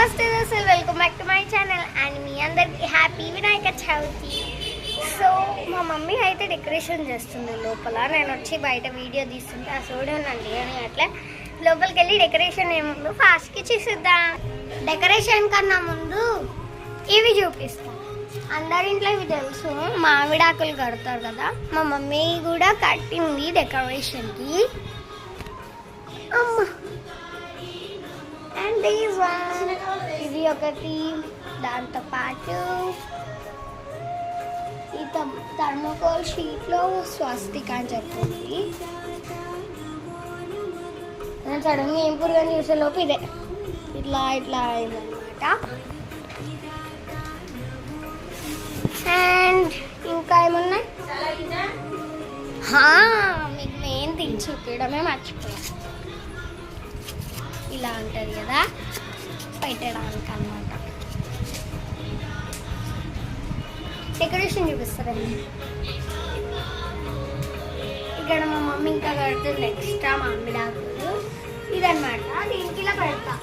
నమస్తే దోస్తులు welcome back to my channel and మీ అందరికి హ్యాపీ వినాయక చవితి. సో మా మమ్మీ అయితే డెకరేషన్ చేస్తుంది లోపల. నేను వచ్చి బయట వీడియో తీస్తుంటే ఆ చూడండి అని అట్లా లోపలికి వెళ్ళి డెకరేషన్ ఏముందో ఫాస్ట్కి చూసిద్దాం? డెకరేషన్ కన్నా ముందు ఇవి చూపిస్తాం. అందరింట్లో ఇవి తెలుసు. మామిడాకులు కడతారు కదా. మా మమ్మీ కూడా కట్టింది డెకరేషన్కి అమ్మ! అండ్ దీస్ వన్ ఇది ఒకటి దాంతో పాటు ఈ థర్మోకోల్ షీట్లో స్వస్తిక్ అని చెప్తుంది నేను సడన్గా ఏం పురుగని చూసేలోపు ఇదే. ఇట్లా ఇట్లా అయిందనమాట అండ్ ఇంకా ఏమున్నాయి? మీకు మెయిన్ థింగ్ చూపించడమే మర్చిపోయాను. ఇలా ఉంటుంది కదా. పెట్టడానికి అనమాట డెకరేషన్ చూపిస్తారండి ఇక్కడ మా మమ్మీ ఇంకా కడుతుంది ఎక్స్ట్రా మామిడాకులు ఇదనమాట దీనికి ఇలా పెడతా.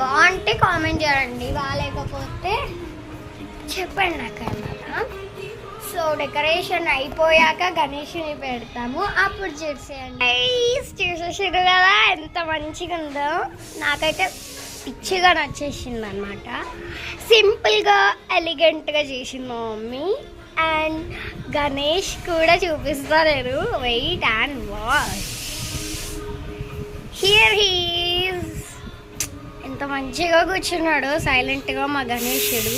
బాగుంటే కామెంట్ చేయండి. బాగాలేకపోతే చెప్పండి నాకు అన్నమాట సో డెకరేషన్ అయిపోయాక గణేషుని పెడతాము. అప్పుడు చేసేయండి చూసేసారు కదా. ఎంత మంచిగా ఉందో. నాకైతే పిచ్చిగా నచ్చేసింది అనమాట సింపుల్గా ఎలిగెంట్గా చేసింది మా మమ్మీ. అండ్ గణేష్ కూడా చూపిస్తారు wait and watch here he's ఎంత మంచిగా కూర్చున్నాడు. సైలెంట్గా మా గణేషుడు.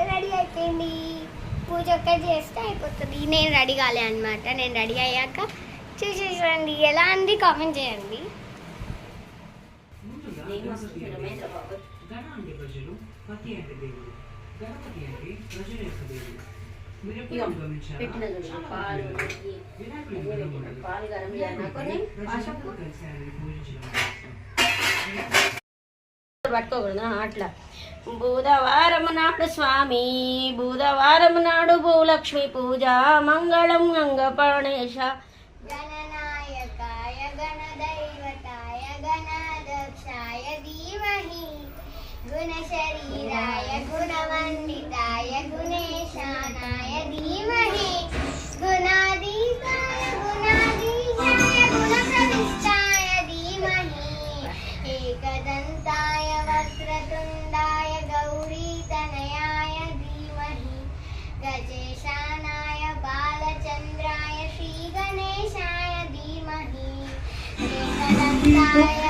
అయితే రెడీ అయిపోయింది. పూజ ఒక్కటి చేస్తే అయిపోతుంది. నేను రెడీ కాలే అనమాట నేను రెడీ అయ్యాక చూసేసండి ఎలా అంది కామెంట్ చేయండి. పట్టుకోకూడదు అట్లా. బుధవారం నాడు స్వామి బుధవారం నాడు భూలక్ష్మి పూజ మంగళం గంగపాణేశ గణనాయకాయ గణదైవతాయ గణాధ్యక్షాయ ధీమహి గుణశరీరాయ గుణవందితాయ 拜拜